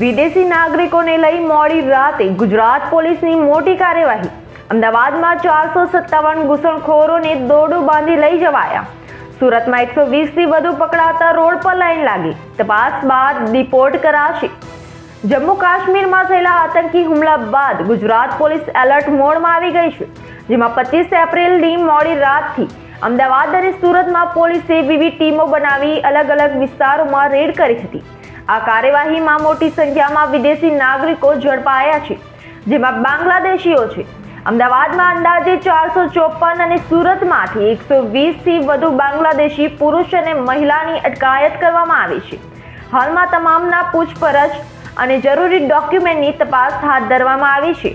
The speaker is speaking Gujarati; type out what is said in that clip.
વિદેશી નાગરિકોને લઈ મોડી રાતે ગુજરાત પોલીસની મોટી કાર્યવાહી. અમદાવાદમાં ચારસો સત્તાવન ઘૂસણખોરોને દોરડું બાંધી લઈ જવાયા. સુરતમાં એકસો વીસથી વધુ પકડાતા રોડ પર લાઈન લાગી. તપાસ બાદ ડિપોર્ટ કરાશે. જમ્મુ કાશ્મીરમાં થયેલા આતંકી હુમલા બાદ ગુજરાત પોલીસ એલર્ટ મોડમાં આવી ગઈ છે, જેમાં પચીસ એપ્રિલની મોડી રાતથી અમદાવાદ અને સુરતમાં પોલીસે વિવિધ ટીમો બનાવી અલગ અલગ વિસ્તારોમાં રેડ કરી હતી. આ કાર્યવાહીમાં મોટી સંખ્યામાં વિદેશી નાગરિકો ઝડપાયા છે, જેમાં બાંગ્લાદેશીઓ છે. અમદાવાદમાં અંદાજે ચારસો ચોપન અને સુરતમાંથી એકસો વીસથી વધુ બાંગ્લાદેશી પુરુષ અને મહિલાની અટકાયત કરવામાં આવી છે. હાલમાં તમામના પૂછપરછ અને જરૂરી ડોક્યુમેન્ટની તપાસ હાથ ધરવામાં આવી છે.